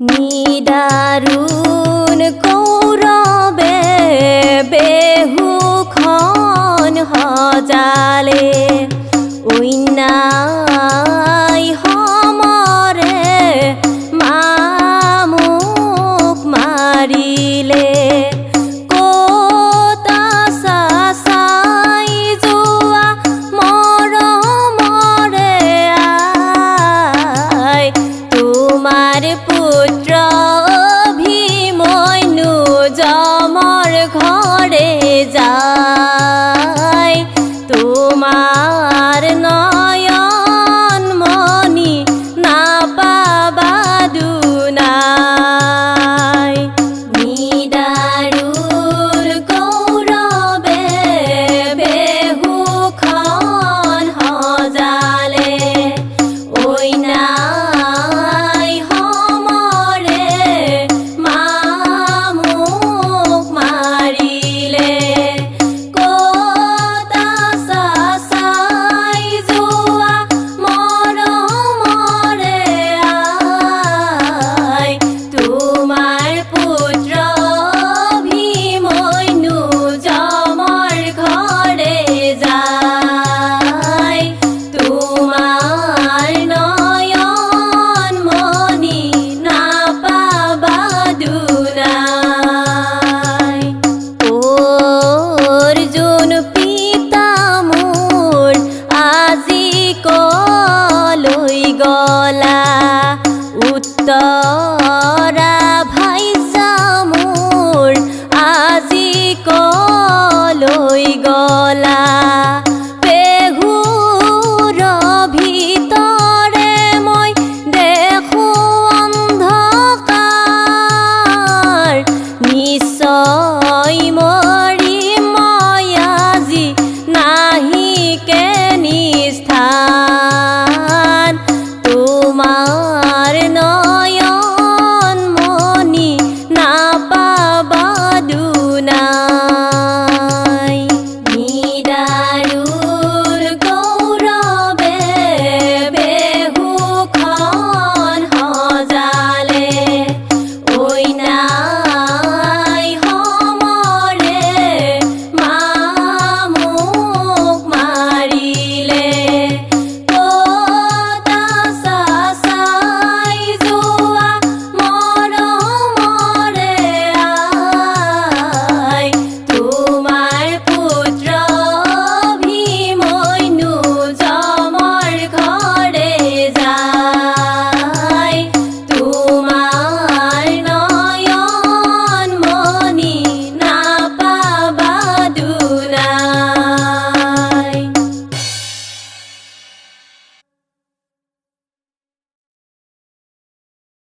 নিদারুণ কৌরবে বেহুখন হজালে। তার পুত্র ভীমনু জমর ঘরে যায়। তোমার বলা উত্তর